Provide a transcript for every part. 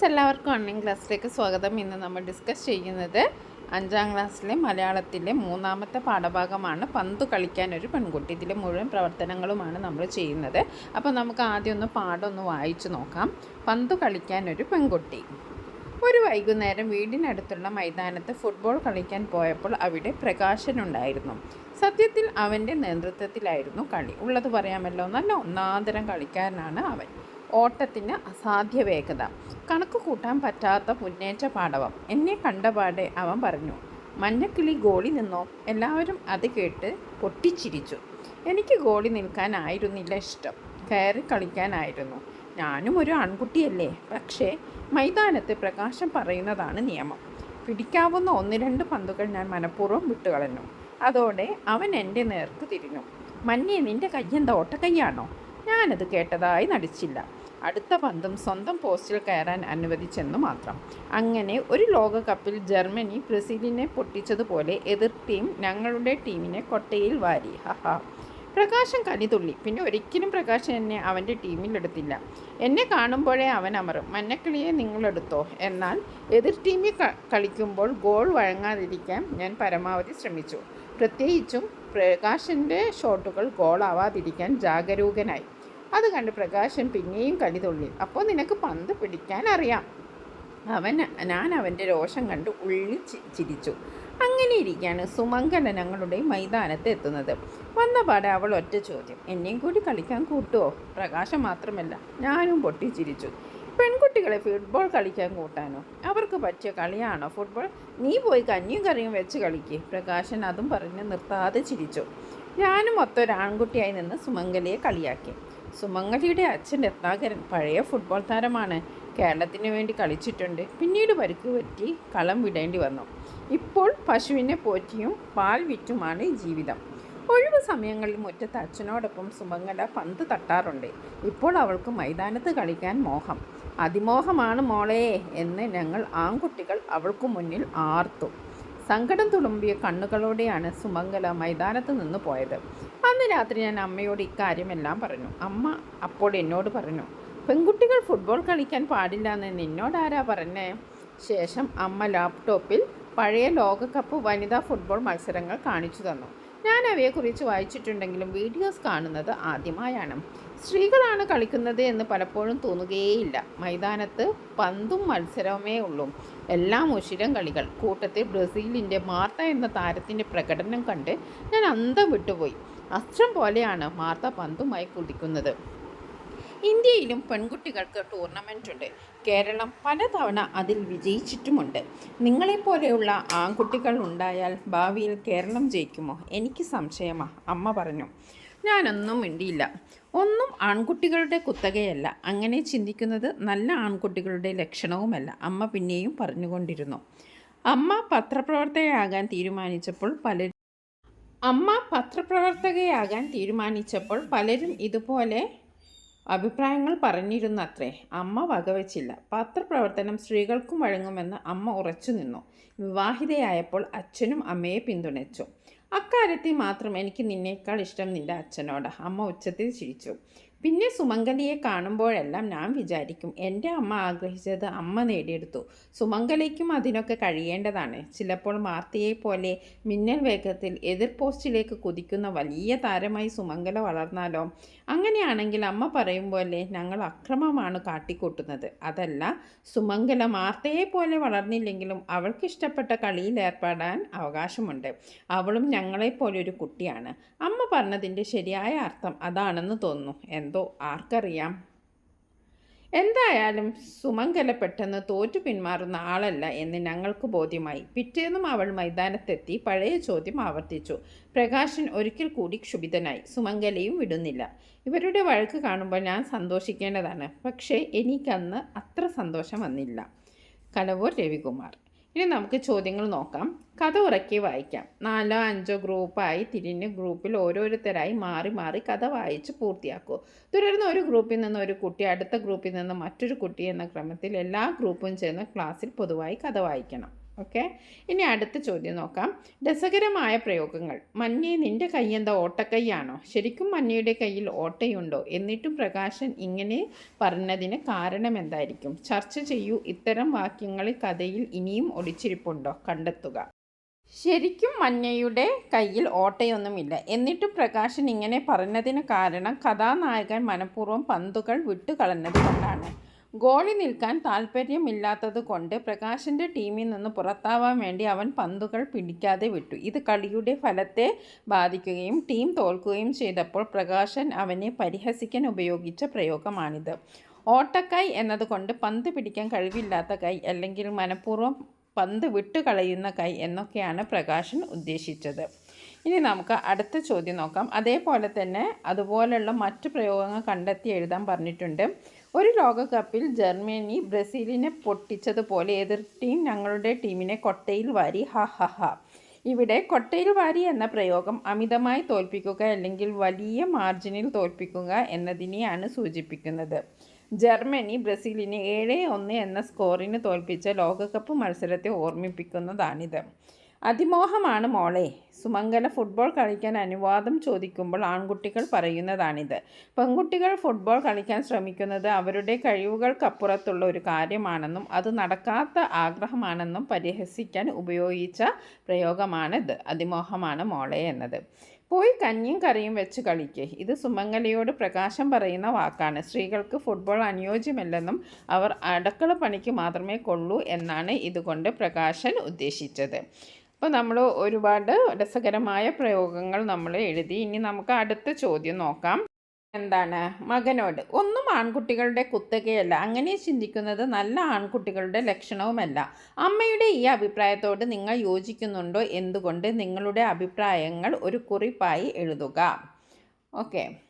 Friends എല്ലാവർക്കും online ക്ലാസ്സിലേക്ക് സ്വാഗതം. ഇന്ന് നമ്മൾ ഡിസ്കസ് ചെയ്യുന്നത് അഞ്ചാം ക്ലാസ്സിലെ മലയാളത്തിലെ മൂന്നാമത്തെ പാഠഭാഗമാണ് പന്ത് കളിക്കാൻ ഒരു പെൺകുട്ടി. ഇതിലെ മുഴുവൻ പ്രവർത്തനങ്ങളുമാണ് നമ്മൾ ചെയ്യുന്നത്. അപ്പോൾ നമുക്ക് ആദ്യം ഒന്ന് പാഠം ഒന്ന് വായിച്ചു നോക്കാം. പന്ത് കളിക്കാൻ ഒരു പെൺകുട്ടി. ഒരു വൈകുന്നേരം വീടിനടുത്തുള്ള മൈതാനത്ത് ഫുട്ബോൾ കളിക്കാൻ പോയപ്പോൾ അവിടെ പ്രകാശനുണ്ടായിരുന്നു. സത്യത്തിൽ അവന്റെ നേതൃത്വത്തിലായിരുന്നു കളി. ഉള്ളത് പറയാമല്ലോ. നല്ല ഒന്നാന്തരം കളിക്കാരനാണ് അവൻ. ഓട്ടത്തിന് അസാധ്യ വേഗത കണക്ക് കൂട്ടാൻ പറ്റാത്ത മുന്നേറ്റ പാടവം എന്നെ കണ്ടപാടെ അവൻ പറഞ്ഞു മഞ്ഞക്കിളി ഗോളി നിന്നോ? എല്ലാവരും അത് കേട്ട് പൊട്ടിച്ചിരിച്ചു. എനിക്ക് ഗോളി നിൽക്കാനായിരുന്നില്ല ഇഷ്ടം. കയറി കളിക്കാനായിരുന്നു ഞാനും ഒരു ആൺകുട്ടിയല്ലേ. പക്ഷേ മൈതാനത്ത് പ്രകാശം പറയുന്നതാണ് നിയമം. പിടിക്കാവുന്ന ഒന്ന് രണ്ട് പന്തുകൾ ഞാൻ മനഃപൂർവം വിട്ടുകളഞ്ഞു. അതോടെ അവൻ എന്റെ നേർക്ക് തിരിഞ്ഞു. മഞ്ഞേ നിന്റെ കയ്യെന്താ ഓട്ടക്കയ്യാണോ ഞാനത് കേട്ടതായി നടിച്ചില്ല. അടുത്ത പന്തും സ്വന്തം പോസ്റ്റിൽ കയറാൻ അനുവദിച്ചെന്നു മാത്രം. അങ്ങനെ ഒരു ലോകകപ്പിൽ ജർമ്മനി ബ്രസീലിനെ പൊട്ടിച്ചതുപോലെ എതിർ ടീം ഞങ്ങളുടെ ടീമിനെ കൊട്ടയിൽ വാരി. ഹഹ. പ്രകാശം കലിതുള്ളി പിന്നെ ഒരിക്കലും പ്രകാശൻ എന്നെ അവന്റെ ടീമിലെടുത്തില്ല എന്നെ കാണുമ്പോഴേ അവൻ അമറും. മഞ്ഞക്കിളിയെ നിങ്ങളെടുത്തോ എന്നാൽ എതിർ ടീമിൽ കളിക്കുമ്പോൾ ഗോൾ വഴങ്ങാതിരിക്കാൻ ഞാൻ പരമാവധി ശ്രമിച്ചു. പ്രത്യേകിച്ചും പ്രകാശന്റെ ഷോട്ടുകൾ ഗോളാവാതിരിക്കാൻ ജാഗരൂകനായി. അത് കണ്ട് പ്രകാശൻ പിന്നെയും കളി തുള്ളി അപ്പോൾ നിനക്ക് പന്ത് പിടിക്കാൻ അറിയാം. അവൻ ഞാൻ അവന്റെ രോഷം കണ്ട് ഉള്ളി ചിരിച്ചു. അങ്ങനെ ഇരിക്കുകയാണ് സുമംഗല ഞങ്ങളുടെ മൈതാനത്ത് എത്തുന്നത്. വന്ന പാടെ അവൾ ഒറ്റ ചോദ്യം. എന്നെയും കൂടി കളിക്കാൻ കൂട്ടുമോ പ്രകാശം മാത്രമല്ല ഞാനും പൊട്ടിച്ചിരിച്ചു പെൺകുട്ടികളെ ഫുട്ബോൾ കളിക്കാൻ കൂട്ടാനോ? അവർക്ക് പറ്റിയ കളിയാണോ ഫുട്ബോൾ നീ പോയി കഞ്ഞിയും കറിയും വെച്ച് കളിക്ക്. പ്രകാശൻ അതും പറഞ്ഞ് നിർത്താതെ ചിരിച്ചു. ഞാനും മൊത്തം ഒരാൺകുട്ടിയായി നിന്ന് സുമംഗലയെ കളിയാക്കി. സുമംഗലിയുടെ അച്ഛൻ രത്നാകരൻ പഴയ ഫുട്ബോൾ താരമാണ്. കേരളത്തിന് വേണ്ടി കളിച്ചിട്ടുണ്ട്. പിന്നീട് പരുക്ക് പറ്റി കളം വിടേണ്ടി വന്നു. ഇപ്പോൾ പശുവിനെ പോറ്റിയും പാൽ വിറ്റുമാണ് ജീവിതം. ഒഴിവ് സമയങ്ങളിൽ മുറ്റത്ത് അച്ഛനോടൊപ്പം സുമംഗല പന്ത് തട്ടാറുണ്ട്. ഇപ്പോൾ അവൾക്ക് മൈതാനത്ത് കളിക്കാൻ മോഹം. അതിമോഹമാണ് മോളെ എന്ന് ഞങ്ങൾ ആൺകുട്ടികൾ അവൾക്ക് മുന്നിൽ ആർത്തു. സങ്കടം തുളുമ്പിയ കണ്ണുകളോടെയാണ് സുമംഗല മൈതാനത്ത് നിന്ന് പോയത്. അന്ന് രാത്രി ഞാൻ അമ്മയോട് ഇക്കാര്യമെല്ലാം പറഞ്ഞു. അമ്മ അപ്പോൾ എന്നോട് പറഞ്ഞു പെൺകുട്ടികൾ ഫുട്ബോൾ കളിക്കാൻ പാടില്ല എന്ന് നിന്നോടാരാ പറഞ്ഞേ? ശേഷം അമ്മ ലാപ്ടോപ്പിൽ പഴയ ലോകകപ്പ് വനിതാ ഫുട്ബോൾ മത്സരങ്ങൾ കാണിച്ചു തന്നു. ഞാൻ അവയെക്കുറിച്ച് വായിച്ചിട്ടുണ്ടെങ്കിലും വീഡിയോസ് കാണുന്നത് ആദ്യമായാണ്. സ്ത്രീകളാണ് കളിക്കുന്നത് എന്ന് പലപ്പോഴും തോന്നുകയേയില്ല. മൈതാനത്ത് പന്തും മത്സരമേ ഉള്ളൂ. എല്ലാം ഉശിരം കളികൾ. കൂട്ടത്തിൽ ബ്രസീലിന്റെ മാർത്ത എന്ന താരത്തിന്റെ പ്രകടനം കണ്ട് ഞാൻ അന്തം വിട്ടുപോയി. അസ്ത്രം പോലെയാണ് മാർത്ത പന്തുമായി കുതിക്കുന്നത്. ഇന്ത്യയിലും പെൺകുട്ടികൾക്ക് ടൂർണമെന്റ് ഉണ്ട് കേരളം പലതവണ അതിൽ വിജയിച്ചിട്ടുമുണ്ട്. നിങ്ങളെപ്പോലെയുള്ള ആൺകുട്ടികൾ ഉണ്ടായാൽ ഭാവിയിൽ കേരളം ജയിക്കുമോ? എനിക്ക് സംശയമാ അമ്മ പറഞ്ഞു. ഞാനൊന്നും മിണ്ടിയില്ല. ഒന്നും ആൺകുട്ടികളുടെ കുത്തകയല്ല. അങ്ങനെ ചിന്തിക്കുന്നത് നല്ല ആൺകുട്ടികളുടെ ലക്ഷണവുമല്ല അമ്മ പിന്നെയും പറഞ്ഞുകൊണ്ടിരുന്നു. അമ്മ പത്രപ്രവർത്തകയാകാൻ തീരുമാനിച്ചപ്പോൾ പലരും അമ്മ പത്രപ്രവർത്തകയാകാൻ തീരുമാനിച്ചപ്പോൾ പലരും ഇതുപോലെ അഭിപ്രായങ്ങൾ പറഞ്ഞിരുന്നത്രേ. അമ്മ വകവച്ചില്ല. പത്രപ്രവർത്തനം സ്ത്രീകൾക്കും വഴങ്ങുമെന്ന് അമ്മ ഉറച്ചു നിന്നു. വിവാഹിതയായപ്പോൾ അച്ഛനും അമ്മയെ പിന്തുണച്ചു. അക്കാര്യത്തിൽ മാത്രം എനിക്ക് നിന്നേക്കാൾ ഇഷ്ടം നിന്റെ അച്ഛനോട്. അമ്മ ഉച്ചത്തിൽ ചിരിച്ചു. പിന്നെ സുമംഗലിയെ കാണുമ്പോഴെല്ലാം ഞാൻ വിചാരിക്കും എന്റെ അമ്മ ആഗ്രഹിച്ചത് അമ്മ നേടിയെടുത്തു. സുമംഗലയ്ക്കും അതിനൊക്കെ കഴിയേണ്ടതാണ്. ചിലപ്പോൾ മാർത്തിയെ പോലെ മിന്നൽ വേഗത്തിൽ എതിർ പോസ്റ്റിലേക്ക് കുതിക്കുന്ന വലിയ താരമായി സുമംഗല വളർന്നാലോ? അങ്ങനെയാണെങ്കിൽ അമ്മ പറയും പോലെ ഞങ്ങൾ അക്രമമാണ് കാട്ടിക്കൂട്ടുന്നത്. അതല്ല സുമംഗല മാർത്തയെ പോലെ വളർന്നില്ലെങ്കിലും അവൾക്ക് ഇഷ്ടപ്പെട്ട കളിയിൽ ഏർപ്പെടാൻ അവകാശമുണ്ട്. അവളും ഞങ്ങളെപ്പോലെ ഒരു കുട്ടിയാണ്. അമ്മ പറഞ്ഞതിന്റെ ശരിയായ അർത്ഥം അതാണെന്ന് തോന്നുന്നു. എന്തോ ആർക്കറിയാം. എന്തായാലും സുമംഗല പെട്ടെന്ന് തോറ്റു പിന്മാറുന്ന ആളല്ല എന്ന് ഞങ്ങൾക്ക് ബോധ്യമായി. പിറ്റേന്നും അവൾ മൈതാനത്തെത്തി പഴയ ചോദ്യം ആവർത്തിച്ചു. പ്രകാശൻ ഒരിക്കൽ കൂടി ക്ഷുഭിതനായി. സുമംഗലയും വിടുന്നില്ല. ഇവരുടെ വഴക്ക് കാണുമ്പോൾ ഞാൻ സന്തോഷിക്കേണ്ടതാണ്. പക്ഷേ എനിക്കന്ന് അത്ര സന്തോഷം വന്നില്ല. കലവൂർ രവികുമാർ. ഇനി നമുക്ക് ചോദ്യങ്ങൾ നോക്കാം. കഥ ഉറക്കി വായിക്കാം. നാലോ അഞ്ചോ ഗ്രൂപ്പായി തിരിഞ്ഞ് ഗ്രൂപ്പിൽ ഓരോരുത്തരായി മാറി മാറി കഥ വായിച്ച് പൂർത്തിയാക്കൂ. തുടർന്ന് ഒരു ഗ്രൂപ്പിൽ നിന്ന് ഒരു കുട്ടി അടുത്ത ഗ്രൂപ്പിൽ നിന്ന് മറ്റൊരു കുട്ടി എന്ന ക്രമത്തിൽ എല്ലാ ഗ്രൂപ്പും ചേർന്ന് ക്ലാസ്സിൽ പൊതുവായി കഥ വായിക്കണം. ഓക്കെ? ഇനി അടുത്ത ചോദ്യം നോക്കാം. രസകരമായ പ്രയോഗങ്ങൾ. മഞ്ഞയെ നിന്റെ കൈയെന്താ ഓട്ടക്കൈയാണോ? ശരിക്കും മഞ്ഞയുടെ കയ്യിൽ ഓട്ടയുണ്ടോ? എന്നിട്ടും പ്രകാശൻ ഇങ്ങനെ പറഞ്ഞതിന് കാരണം എന്തായിരിക്കും? ചർച്ച ചെയ്യൂ. ഇത്തരം വാക്യങ്ങളിൽ കഥയിൽ ഇനിയും ഒളിച്ചിരിപ്പുണ്ടോ? കണ്ടെത്തുക. ശരിക്കും മഞ്ഞയുടെ കയ്യിൽ ഓട്ടയൊന്നുമില്ല. എന്നിട്ടും പ്രകാശൻ ഇങ്ങനെ പറഞ്ഞതിന് കാരണം കഥാനായകൻ മനഃപൂർവം പന്തുകൾ വിട്ടുകളഞ്ഞത് കൊണ്ടാണ് ഗോളി നിൽക്കാൻ താല്പര്യമില്ലാത്തത് കൊണ്ട് പ്രകാശിന്റെ ടീമിൽ നിന്ന് പുറത്താവാൻ വേണ്ടി അവൻ പന്തുകൾ പിടിക്കാതെ വിട്ടു. ഇത് കളിയുടെ ഫലത്തെ ബാധിക്കുകയും ടീം തോൽക്കുകയും ചെയ്തപ്പോൾ പ്രകാശൻ അവനെ പരിഹസിക്കാൻ ഉപയോഗിച്ച പ്രയോഗമാണിത്. ഓട്ടക്കൈ എന്നതുകൊണ്ട് പന്ത് പിടിക്കാൻ കഴിവില്ലാത്ത കൈ അല്ലെങ്കിൽ മനഃപൂർവം പന്ത് വിട്ടുകളയുന്ന കൈ എന്നൊക്കെയാണ് പ്രകാശൻ ഉദ്ദേശിച്ചത്. ഇനി നമുക്ക് അടുത്ത ചോദ്യം നോക്കാം. അതേപോലെ തന്നെ അതുപോലെയുള്ള മറ്റ് പ്രയോഗങ്ങൾ കണ്ടെത്തി എഴുതാൻ പറഞ്ഞിട്ടുണ്ട്. ഒരു ലോകകപ്പിൽ ജർമ്മനി ബ്രസീലിനെ പൊട്ടിച്ചതുപോലെ എതിർ ടീം ഞങ്ങളുടെ ടീമിനെ കൊട്ടയിൽ വാരി. ഹ ഹ ഹ. ഇവിടെ കൊട്ടയിൽ വാരി എന്ന പ്രയോഗം അമിതമായി തോൽപ്പിക്കുക അല്ലെങ്കിൽ വലിയ മാർജിനിൽ തോൽപ്പിക്കുക എന്നതിനെയാണ് സൂചിപ്പിക്കുന്നത്. ജർമ്മനി ബ്രസീലിനെ ഏഴ് ഒന്ന് എന്ന സ്കോറിന് തോൽപ്പിച്ച ലോകകപ്പ് മത്സരത്തെ ഓർമ്മിപ്പിക്കുന്നതാണിത്. അതിമോഹമാണ് മോളെ. സുമംഗല ഫുട്ബോൾ കളിക്കാൻ അനുവാദം ചോദിക്കുമ്പോൾ ആൺകുട്ടികൾ പറയുന്നതാണിത്. പെൺകുട്ടികൾ ഫുട്ബോൾ കളിക്കാൻ ശ്രമിക്കുന്നത് അവരുടെ കഴിവുകൾക്കപ്പുറത്തുള്ള ഒരു കാര്യമാണെന്നും അത് നടക്കാത്ത ആഗ്രഹമാണെന്നും പരിഹസിക്കാൻ ഉപയോഗിച്ച പ്രയോഗമാണിത്. അതിമോഹമാണ് മോളെ എന്നത്. പോയി കഞ്ഞിയും കറിയും വെച്ച് കളിക്കേ. ഇത് സുമംഗലയോട് പ്രകാശം പറയുന്ന വാക്കാണ്. സ്ത്രീകൾക്ക് ഫുട്ബോൾ അനുയോജ്യമല്ലെന്നും അവർ അടക്കള പണിക്ക് മാത്രമേ കൊള്ളൂ എന്നാണ് ഇതുകൊണ്ട് പ്രകാശൻ ഉദ്ദേശിച്ചത്. അപ്പോൾ നമ്മൾ ഒരുപാട് രസകരമായ പ്രയോഗങ്ങൾ നമ്മൾ എഴുതി. ഇനി നമുക്ക് അടുത്ത ചോദ്യം നോക്കാം. എന്താണ്? മകനോട്. ഒന്നും ആൺകുട്ടികളുടെ കുത്തകയല്ല. അങ്ങനെ ചിന്തിക്കുന്നത് നല്ല ആൺകുട്ടികളുടെ ലക്ഷണവുമല്ല. അമ്മയുടെ ഈ അഭിപ്രായത്തോട് നിങ്ങൾ യോജിക്കുന്നുണ്ടോ? എന്തുകൊണ്ട്? നിങ്ങളുടെ അഭിപ്രായങ്ങൾ ഒരു കുറിപ്പായി എഴുതുക. ഓക്കെ.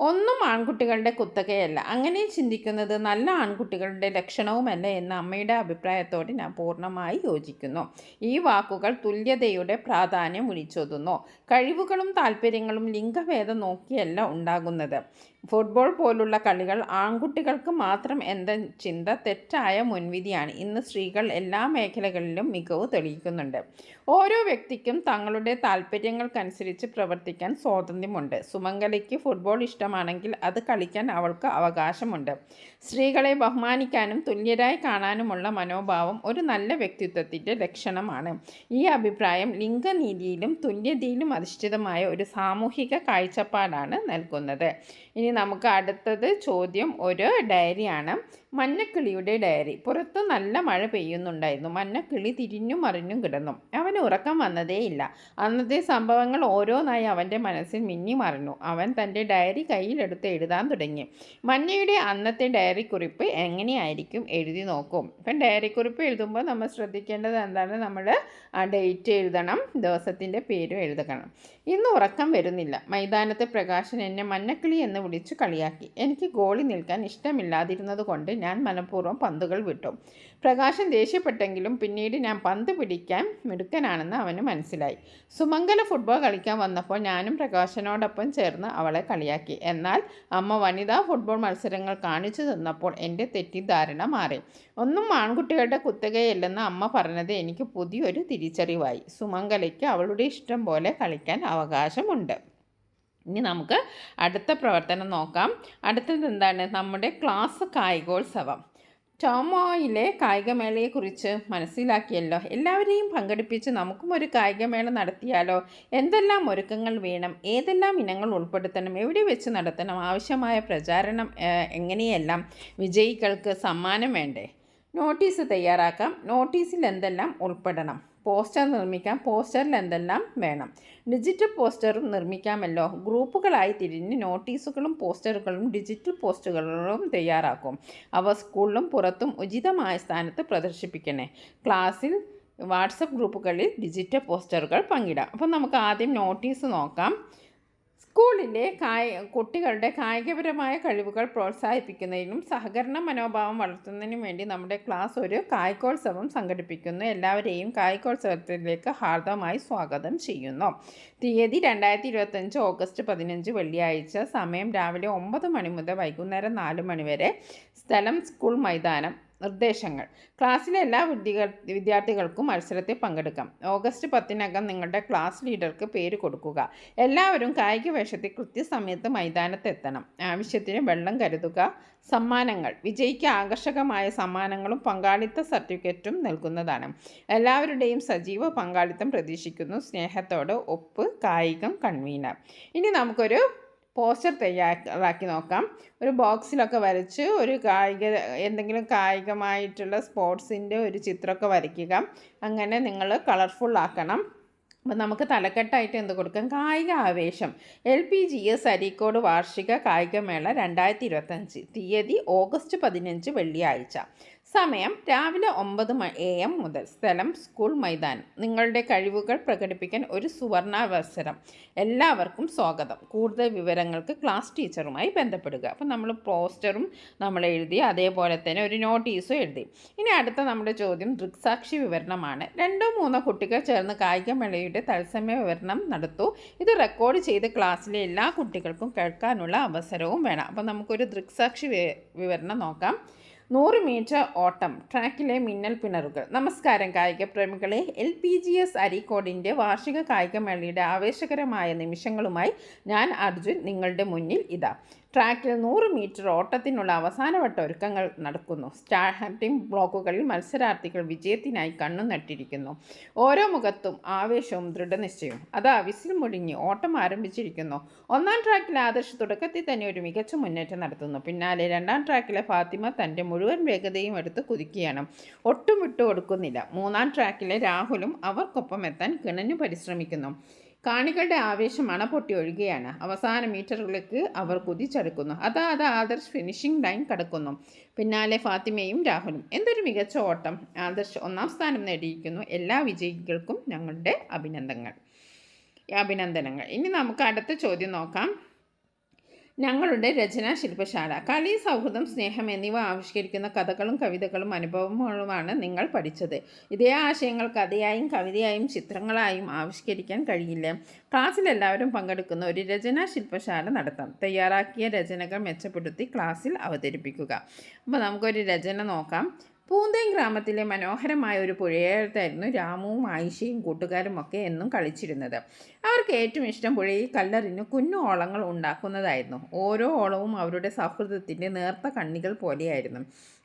ഒന്നും ആൺകുട്ടികളുടെ കുത്തകയല്ല. അങ്ങനെ ചിന്തിക്കുന്നത് നല്ല ആൺകുട്ടികളുടെ ലക്ഷണവുമല്ല എന്ന അമ്മയുടെ അഭിപ്രായത്തോട് ഞാൻ പൂർണമായി യോജിക്കുന്നു. ഈ വാക്കുകൾ തുല്യതയുടെ പ്രാധാന്യം വിളിച്ചൊതുന്നു. കഴിവുകളും താല്പര്യങ്ങളും ലിംഗഭേദം നോക്കിയല്ല ഉണ്ടാകുന്നത്. ഫുട്ബോൾ പോലുള്ള കളികൾ ആൺകുട്ടികൾക്ക് മാത്രം എന്ന ചിന്ത തെറ്റായ മുൻവിധിയാണ്. ഇന്ന് സ്ത്രീകൾ എല്ലാ മേഖലകളിലും മികവ് തെളിയിക്കുന്നുണ്ട്. ഓരോ വ്യക്തിക്കും തങ്ങളുടെ താല്പര്യങ്ങൾക്കനുസരിച്ച് പ്രവർത്തിക്കാൻ സ്വാതന്ത്ര്യമുണ്ട്. സുമംഗലയ്ക്ക് ഫുട്ബോൾ ഇഷ്ടമാണെങ്കിൽ അത് കളിക്കാൻ അവൾക്ക് അവകാശമുണ്ട്. സ്ത്രീകളെ ബഹുമാനിക്കാനും തുല്യരായി കാണാനുമുള്ള മനോഭാവം ഒരു നല്ല വ്യക്തിത്വത്തിന്റെ ലക്ഷണമാണ്. ഈ അഭിപ്രായം ലിംഗനീതിയിലും തുല്യതയിലും അധിഷ്ഠിതമായ ഒരു സാമൂഹിക കാഴ്ചപ്പാടാണ് നൽകുന്നത്. ഇനി നമുക്ക് അടുത്തത് ചോദ്യം ഒരു ഡയറിയാണ് മഞ്ഞക്കിളിയുടെ ഡയറി. പുറത്ത് നല്ല മഴ പെയ്യുന്നുണ്ടായിരുന്നു. മഞ്ഞക്കിളി തിരിഞ്ഞും മറിഞ്ഞും കിടന്നു. അവന് ഉറക്കം വന്നതേയില്ല അന്നത്തെ സംഭവങ്ങൾ ഓരോന്നായി അവന്റെ മനസ്സിൽ മിന്നി മറിഞ്ഞു. അവൻ തന്റെ ഡയറി കയ്യിലെടുത്ത് എഴുതാൻ തുടങ്ങി. മഞ്ഞയുടെ അന്നത്തെ ഡയറി കുറിപ്പ് എങ്ങനെയായിരിക്കും എഴുതി നോക്കും. ഇപ്പം ഡയറി കുറിപ്പ് എഴുതുമ്പോൾ നമ്മൾ ശ്രദ്ധിക്കേണ്ടത് എന്താണ്? നമ്മൾ ആ ഡേറ്റ് എഴുതണം ദിവസത്തിന്റെ പേരും എഴുതണം. ഇന്ന് ഉറക്കം വരുന്നില്ല. മൈതാനത്തെ പ്രകാശൻ എന്നെ മഞ്ഞക്കിളി എന്ന് വിളിച്ച് കളിയാക്കി. എനിക്ക് ഗോളി നിൽക്കാൻ ഇഷ്ടമില്ലാതിരുന്നത് കൊണ്ട് ഞാൻ മനഃപൂർവം പന്തുകൾ വിട്ടു. പ്രകാശം ദേഷ്യപ്പെട്ടെങ്കിലും പിന്നീട് ഞാൻ പന്ത് പിടിക്കാൻ മിടുക്കനാണെന്ന് അവന് മനസ്സിലായി. സുമംഗല ഫുട്ബോൾ കളിക്കാൻ വന്നപ്പോൾ ഞാനും പ്രകാശനോടൊപ്പം ചേർന്ന് അവളെ കളിയാക്കി. എന്നാൽ അമ്മ വനിതാ ഫുട്ബോൾ മത്സരങ്ങൾ കാണിച്ചു തന്നപ്പോൾ എന്റെ തെറ്റിദ്ധാരണ മാറി. ഒന്നും ആൺകുട്ടികളുടെ കുത്തകയല്ലെന്ന് അമ്മ പറഞ്ഞത് എനിക്ക് പുതിയൊരു തിരിച്ചറിവായി. സുമംഗലയ്ക്ക് അവളുടെ ഇഷ്ടം പോലെ കളിക്കാൻ അവകാശമുണ്ട്. ഇനി നമുക്ക് അടുത്ത പ്രവർത്തനം നോക്കാം. അടുത്തത് എന്താണ്? നമ്മുടെ ക്ലാസ് കായികോത്സവം. ടോമോയിലെ കായികമേളയെക്കുറിച്ച് മനസ്സിലാക്കിയല്ലോ. എല്ലാവരെയും പങ്കെടുപ്പിച്ച് നമുക്കും ഒരു കായികമേള നടത്തിയാലോ? എന്തെല്ലാം ഒരുക്കങ്ങൾ വേണം? ഏതെല്ലാം ഇനങ്ങൾ ഉൾപ്പെടുത്തണം? എവിടെ വെച്ച് നടത്തണം? ആവശ്യമായ പ്രചാരണം എങ്ങനെയെല്ലാം? വിജയികൾക്ക് സമ്മാനം വേണ്ടേ? നോട്ടീസ് തയ്യാറാക്കാം. നോട്ടീസിൽ എന്തെല്ലാം ഉൾപ്പെടണം? പോസ്റ്റർ നിർമ്മിക്കാം. പോസ്റ്ററിൽ എന്തെല്ലാം വേണം? ഡിജിറ്റൽ പോസ്റ്ററും നിർമ്മിക്കാമല്ലോ. ഗ്രൂപ്പുകളായി തിരിഞ്ഞ് നോട്ടീസുകളും പോസ്റ്ററുകളും ഡിജിറ്റൽ പോസ്റ്ററുകളും തയ്യാറാക്കും. അവ സ്കൂളിലും പുറത്തും ഉചിതമായ സ്ഥാനത്ത് പ്രദർശിപ്പിക്കണേ. ക്ലാസ്സിൽ വാട്സപ്പ് ഗ്രൂപ്പുകളിൽ ഡിജിറ്റൽ പോസ്റ്ററുകൾ പങ്കിടാം. അപ്പോൾ നമുക്ക് ആദ്യം നോട്ടീസ് നോക്കാം. സ്കൂളിലെ കായ കുട്ടികളുടെ കായികപരമായ കഴിവുകൾ പ്രോത്സാഹിപ്പിക്കുന്നതിനും സഹകരണ മനോഭാവം വളർത്തുന്നതിനും വേണ്ടി നമ്മുടെ ക്ലാസ് ഒരു കായികോത്സവം സംഘടിപ്പിക്കുന്നു. എല്ലാവരെയും കായികോത്സവത്തിലേക്ക് ഹാർദമായി സ്വാഗതം ചെയ്യുന്നു. തീയതി രണ്ടായിരത്തി ഇരുപത്തഞ്ച് ഓഗസ്റ്റ് പതിനഞ്ച് വെള്ളിയാഴ്ച സമയം രാവിലെ ഒമ്പത് മണി മുതൽ വൈകുന്നേരം നാല് മണി വരെ സ്ഥലം സ്കൂൾ മൈതാനം. നിർദ്ദേശങ്ങൾ. ക്ലാസ്സിലെ എല്ലാ വിദ്യ വിദ്യാർത്ഥികൾക്കും മത്സരത്തിൽ പങ്കെടുക്കാം. ഓഗസ്റ്റ് പത്തിനകം നിങ്ങളുടെ ക്ലാസ് ലീഡർക്ക് പേര് കൊടുക്കുക. എല്ലാവരും കായിക വേഷത്തിൽ കൃത്യസമയത്ത് മൈതാനത്ത് എത്തണം ആവശ്യത്തിന് വെള്ളം കരുതുക. സമ്മാനങ്ങൾ. വിജയിക്ക് ആകർഷകമായ സമ്മാനങ്ങളും പങ്കാളിത്ത സർട്ടിഫിക്കറ്റും നൽകുന്നതാണ്. എല്ലാവരുടെയും സജീവ പങ്കാളിത്തം പ്രതീക്ഷിക്കുന്നു. സ്നേഹത്തോട് ഒപ്പ് കായികം കൺവീനർ. ഇനി നമുക്കൊരു പോസ്റ്റർ തയ്യാറാക്കി നോക്കാം. ഒരു ബോക്സിലൊക്കെ വരച്ച് ഒരു കായിക എന്തെങ്കിലും കായികമായിട്ടുള്ള സ്പോർട്സിന്റെ ഒരു ചിത്രമൊക്കെ വരയ്ക്കുക. അങ്ങനെ നിങ്ങൾ കളർഫുൾ ആക്കണം. അപ്പം നമുക്ക് തലക്കെട്ടായിട്ട് എന്ത് കൊടുക്കാം? കായിക ആവേശം. L P G S Areekode വാർഷിക കായികമേള രണ്ടായിരത്തി ഇരുപത്തഞ്ച് തീയതി ഓഗസ്റ്റ് പതിനഞ്ച് വെള്ളിയാഴ്ച. സമയം രാവിലെ ഒമ്പത് എ എം മുതൽ സ്ഥലം സ്കൂൾ മൈതാനം. നിങ്ങളുടെ കഴിവുകൾ പ്രകടിപ്പിക്കാൻ ഒരു സുവർണാവസരം. എല്ലാവർക്കും സ്വാഗതം. കൂടുതൽ വിവരങ്ങൾക്ക് ക്ലാസ് ടീച്ചറുമായി ബന്ധപ്പെടുക. അപ്പം നമ്മൾ പോസ്റ്ററും നമ്മൾ എഴുതി അതേപോലെ തന്നെ ഒരു നോട്ടീസും എഴുതി. ഇനി അടുത്ത നമ്മുടെ ചോദ്യം ദൃക്സാക്ഷി വിവരണമാണ്. രണ്ടോ മൂന്നോ കുട്ടികൾ ചേർന്ന് കായികമേളയുടെ തത്സമയ വിവരണം നടത്തൂ. ഇത് റെക്കോർഡ് ചെയ്ത് ക്ലാസ്സിലെ എല്ലാ കുട്ടികൾക്കും കേൾക്കാനുള്ള അവസരവും വേണം. അപ്പം നമുക്കൊരു ദൃക്സാക്ഷി വിവരണം നോക്കാം. നൂറ് മീറ്റർ ഓട്ടം ട്രാക്കിലെ മിന്നൽ പിണറുകൾ. നമസ്കാരം കായിക പ്രേമികളെ എൽ പി ജി എസ് അരീക്കോടിന്റെ വാർഷിക കായികമേളയുടെ ആവേശകരമായ നിമിഷങ്ങളുമായി ഞാൻ അർജുൻ നിങ്ങളുടെ മുന്നിൽ ഇതാ. ട്രാക്കിൽ നൂറ് മീറ്റർ ഓട്ടത്തിനുള്ള അവസാനവട്ട ഒരുക്കങ്ങൾ നടക്കുന്നു. സ്റ്റാർട്ടിംഗ് ബ്ലോക്കുകളിൽ മത്സരാർത്ഥികൾ വിജയത്തിനായി കണ്ണു നട്ടിരിക്കുന്നു ഓരോ മുഖത്തും ആവേശവും ദൃഢനിശ്ചയവും. അതാ വിസിൽ മുടിഞ്ഞ് ഓട്ടം ആരംഭിച്ചിരിക്കുന്നു. ഒന്നാം ട്രാക്കിലെ ആദർശ് തുടക്കത്തിൽ തന്നെ ഒരു മികച്ച മുന്നേറ്റം നടത്തുന്നു. പിന്നാലെ രണ്ടാം ട്രാക്കിലെ ഫാത്തിമ തന്റെ മുഴുവൻ വേഗതയും എടുത്ത് കുതിക്കുകയാണ്. ഒട്ടും വിട്ടുകൊടുക്കുന്നില്ല. മൂന്നാം ട്രാക്കിലെ രാഹുലും അവർക്കൊപ്പം എത്താൻ കിണഞ്ഞു പരിശ്രമിക്കുന്നു. കാണികളുടെ ആവേശം അണപൊട്ടി ഒഴുകുകയാണ് അവസാന മീറ്ററുകളിലേക്ക് അവർ കുതിച്ചെടുക്കുന്നു. അതാ അത് ആദർശ് ഫിനിഷിംഗ് ലൈൻ കടക്കുന്നു. പിന്നാലെ ഫാത്തിമയും രാഹുലും. എന്തൊരു മികച്ച ഓട്ടം. ആദർശ് ഒന്നാം സ്ഥാനം നേടിയിരിക്കുന്നു. എല്ലാ വിജയികൾക്കും ഞങ്ങളുടെ അഭിനന്ദനങ്ങൾ അഭിനന്ദനങ്ങൾ. ഇനി നമുക്ക് അടുത്ത ചോദ്യം നോക്കാം. ഞങ്ങളുടെ രചനാ ശില്പശാല കളി സൗഹൃദം സ്നേഹം എന്നിവ ആവിഷ്കരിക്കുന്ന കഥകളും കവിതകളും അനുഭവങ്ങളുമാണ് നിങ്ങൾ പഠിച്ചത്. ഇതേ ആശയങ്ങൾ കഥയായും കവിതയായും ചിത്രങ്ങളായും ആവിഷ്കരിക്കാൻ കഴിയില്ല? ക്ലാസ്സിൽ എല്ലാവരും പങ്കെടുക്കുന്ന ഒരു രചനാ ശില്പശാല നടത്താം. തയ്യാറാക്കിയ രചനകൾ മെച്ചപ്പെടുത്തി ക്ലാസ്സിൽ അവതരിപ്പിക്കുക. അപ്പോൾ നമുക്കൊരു രചന നോക്കാം. പൂന്തേൻ ഗ്രാമത്തിലെ മനോഹരമായ ഒരു പുഴയത്തായിരുന്നു രാമുവും ആയിഷയും കൂട്ടുകാരും ഒക്കെ എന്നും കളിച്ചിരുന്നത്. അവർക്ക് ഏറ്റവും ഇഷ്ടം പുഴയിൽ കല്ലെറിഞ്ഞ് കുഞ്ഞു ഓളങ്ങൾ ഉണ്ടാക്കുന്നതായിരുന്നു. ഓരോ ഓളവും അവരുടെ സൗഹൃദത്തിന്റെ നേർത്ത കണ്ണികൾ പോലെയായിരുന്നു.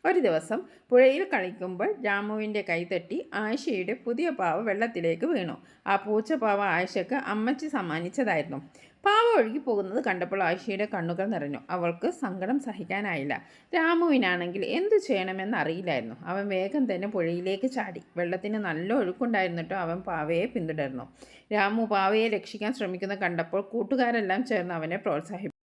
ഒരു ദിവസം പുഴയിൽ കളിക്കുമ്പോൾ രാമുവിന്റെ കൈതട്ടി ആയിഷയുടെ പുതിയ പാവ വെള്ളത്തിലേക്ക് വീണു. ആ പൂച്ച പൂച്ചപ്പാവ ആയിഷയ്ക്ക് അമ്മച്ചി സമ്മാനിച്ചതായിരുന്നു. പാവ ഒഴുകി പോകുന്നത് കണ്ടപ്പോൾ ആയിഷയുടെ കണ്ണുകൾ നിറഞ്ഞു. അവൾക്ക് സങ്കടം സഹിക്കാനായില്ല. രാമുവിനാണെങ്കിൽ എന്തു ചെയ്യണമെന്ന് അറിയില്ലായിരുന്നു. അവൻ വേഗം തന്നെ പുഴയിലേക്ക് ചാടി. വെള്ളത്തിന് നല്ല ഒഴുക്കുണ്ടായിരുന്നിട്ടും അവൻ പാവയെ പിന്തുടർന്നു. രാമു പാവയെ രക്ഷിക്കാൻ ശ്രമിക്കുന്ന കണ്ടപ്പോൾ കൂട്ടുകാരെല്ലാം ചേർന്ന് അവനെ പ്രോത്സാഹിപ്പിച്ചു.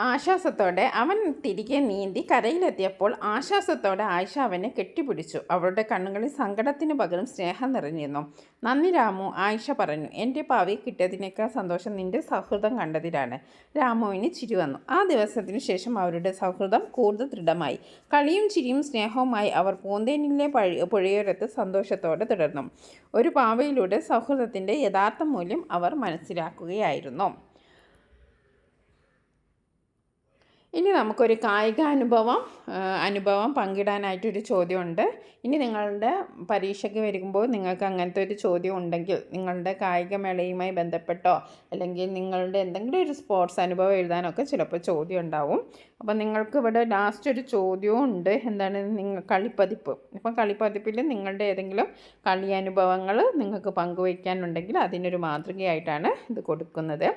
ആശ്വാസത്തോടെ അവൻ തിരികെ നീന്തി കരയിലെത്തിയപ്പോൾ ആശ്വാസത്തോടെ ആയിഷ അവനെ കെട്ടിപ്പിടിച്ചു. അവളുടെ കണ്ണുകളിൽ സങ്കടത്തിന് പകരം സ്നേഹം നിറഞ്ഞിരുന്നു. നന്ദി രാമു ആയിഷ പറഞ്ഞു. എന്റെ പാവി കിട്ടിയതിനേക്കാൾ സന്തോഷം നിന്റെ സൗഹൃദം കണ്ടതിലാണ്. രാമുവിന് ചിരി വന്നു. ആ ദിവസത്തിനു ശേഷം അവരുടെ സൗഹൃദം കൂടുതൽ ദൃഢമായി. കളിയും ചിരിയും സ്നേഹവുമായി അവർ പൂന്തേനിലെ പുഴയോരത്ത് സന്തോഷത്തോടെ തുടർന്നു. ഒരു പാവയിലൂടെ സൗഹൃദത്തിന്റെ യഥാർത്ഥ മൂല്യം അവർ മനസ്സിലാക്കുകയായിരുന്നു. ഇനി നമുക്കൊരു കായിക അനുഭവം അനുഭവം പങ്കിടാനായിട്ടൊരു ചോദ്യമുണ്ട്. ഇനി നിങ്ങളുടെ പരീക്ഷയ്ക്ക് വരുമ്പോൾ നിങ്ങൾക്ക് അങ്ങനത്തെ ഒരു ചോദ്യം ഉണ്ടെങ്കിൽ നിങ്ങളുടെ കായികമേളയുമായി ബന്ധപ്പെട്ടോ അല്ലെങ്കിൽ നിങ്ങളുടെ എന്തെങ്കിലും ഒരു സ്പോർട്സ് അനുഭവം എഴുതാനൊക്കെ ചിലപ്പോൾ ചോദ്യം ഉണ്ടാവും. അപ്പം നിങ്ങൾക്ക് ഇവിടെ ലാസ്റ്റ് ഒരു ചോദ്യവും ഉണ്ട്. എന്താണ് നിങ്ങൾ കളിപ്പതിപ്പ്. ഇപ്പം കളിപ്പതിപ്പിൽ നിങ്ങളുടെ ഏതെങ്കിലും കളി അനുഭവങ്ങൾ നിങ്ങൾക്ക് പങ്കുവയ്ക്കാനുണ്ടെങ്കിൽ അതിനൊരു മാതൃകയായിട്ടാണ് ഇത് കൊടുക്കുന്നത്.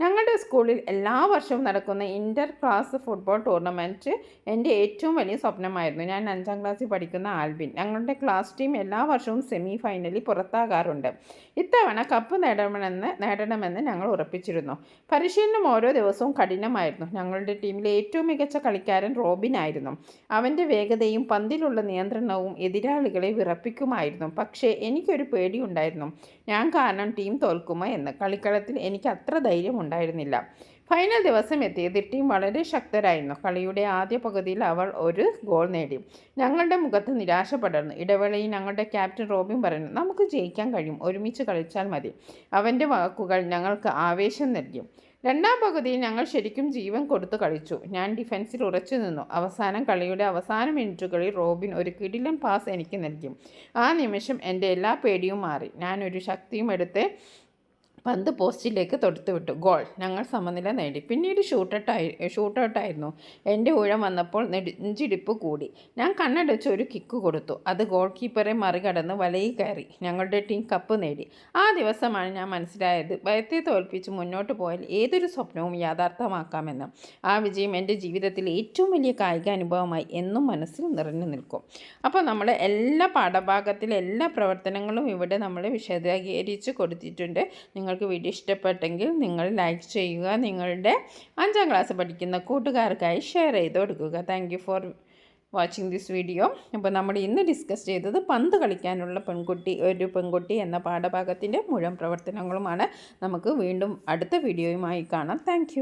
ഞങ്ങളുടെ സ്കൂളിൽ എല്ലാ വർഷവും നടക്കുന്ന ഇന്റർ ക്ലാസ് ഫുട്ബോൾ ടൂർണമെന്റ് എന്റെ ഏറ്റവും വലിയ സ്വപ്നമായിരുന്നു. ഞാൻ അഞ്ചാം ക്ലാസ്സിൽ പഠിക്കുന്ന ആൽബിൻ ഞങ്ങളുടെ ക്ലാസ് ടീം എല്ലാ വർഷവും സെമി ഫൈനലിൽ പുറത്താകാറുണ്ട്. ഇത്തവണ കപ്പ് നേടണമെന്ന് നേടണമെന്ന് ഞങ്ങൾ ഉറപ്പിച്ചിരുന്നു. പരിശീലനം ഓരോ ദിവസവും കഠിനമായിരുന്നു. ഞങ്ങളുടെ ടീമിലെ ഏറ്റവും മികച്ച കളിക്കാരൻ റോബിൻ ആയിരുന്നു. അവന്റെ വേഗതയും പന്തിലുള്ള നിയന്ത്രണവും എതിരാളികളെ വിറപ്പിക്കുമായിരുന്നു. പക്ഷേ എനിക്കൊരു പേടിയുണ്ടായിരുന്നു. ഞാൻ കാരണം ടീം തോൽക്കുമോ എന്ന്. കളിക്കളത്തിൽ എനിക്ക് അത്ര ധൈര്യം ഉണ്ടായിരുന്നില്ല. ഫൈനൽ ദിവസം എത്തിയത് ടീം വളരെ ശക്തരായിരുന്നു. കളിയുടെ ആദ്യ പകുതിയിൽ അവൾ ഒരു ഗോൾ നേടി. ഞങ്ങളുടെ മുഖത്ത് നിരാശ പടർന്നു ഇടവേളയിൽ ഞങ്ങളുടെ ക്യാപ്റ്റൻ റോബിൻ പറഞ്ഞു നമുക്ക് ജയിക്കാൻ കഴിയും. ഒരുമിച്ച് കളിച്ചാൽ മതി. അവന്റെ വാക്കുകൾ ഞങ്ങൾക്ക് ആവേശം നൽകി. രണ്ടാം പകുതിയിൽ ഞങ്ങൾ ശരിക്കും ജീവൻ കൊടുത്തു കളിച്ചു. ഞാൻ ഡിഫൻസിൽ ഉറച്ചു നിന്നു. അവസാനം കളിയുടെ അവസാന മിനിറ്റുകളിൽ റോബിൻ ഒരു കിടിലൻ പാസ് എനിക്ക് നൽകി. ആ നിമിഷം എന്റെ എല്ലാ പേടിയും മാറി. ഞാനൊരു ശക്തിയും എടുത്ത് പന്ത് പോസ്റ്റിലേക്ക് തൊടുത്തു വിട്ടു. ഗോൾ. ഞങ്ങൾ സമനില നേടി. പിന്നീട് ഷൂട്ടൗട്ടായി ഷൂട്ടൗട്ടായിരുന്നു. എന്റെ ഊഴം വന്നപ്പോൾ നെഞ്ചിടിപ്പ് കൂടി. ഞാൻ കണ്ണടച്ച് ഒരു കിക്ക് കൊടുത്തു. അത് ഗോൾ കീപ്പറെ മറികടന്ന് വലയിൽ കയറി. ഞങ്ങളുടെ ടീം കപ്പ് നേടി. ആ ദിവസമാണ് ഞാൻ മനസ്സിലായത്. ഭയത്തെ തോൽപ്പിച്ച് മുന്നോട്ട് പോയാൽ ഏതൊരു സ്വപ്നവും യാഥാർത്ഥ്യമാക്കാമെന്ന്. ആ വിജയം എന്റെ ജീവിതത്തിലെ ഏറ്റവും വലിയ കായിക അനുഭവമായി എന്നും മനസ്സിൽ നിറഞ്ഞു നിൽക്കും. അപ്പോൾ നമ്മൾ എല്ലാ പാഠഭാഗത്തിലെ എല്ലാ പ്രവർത്തനങ്ങളും ഇവിടെ നമ്മൾ വിശദീകരിച്ച് കൊടുത്തിട്ടുണ്ട്. നിങ്ങൾ നിങ്ങൾക്ക് വീഡിയോ ഇഷ്ടപ്പെട്ടെങ്കിൽ നിങ്ങൾ ലൈക്ക് ചെയ്യുക നിങ്ങളുടെ അഞ്ചാം ക്ലാസ് പഠിക്കുന്ന കൂട്ടുകാർക്കായി ഷെയർ ചെയ്ത് കൊടുക്കുക. Thank for watching this video അപ്പോൾ നമ്മൾ ഇന്ന് ഡിസ്കസ് ചെയ്തത് പന്ത് കളിക്കാനുള്ള പെൺകുട്ടി ഒരു പെൺകുട്ടി എന്ന പാഠഭാഗത്തിന്റെ മുഴുവൻ പ്രവർത്തനങ്ങളുമാണ്. നമുക്ക് വീണ്ടും അടുത്ത വീഡിയോയുമായി കാണാം. താങ്ക്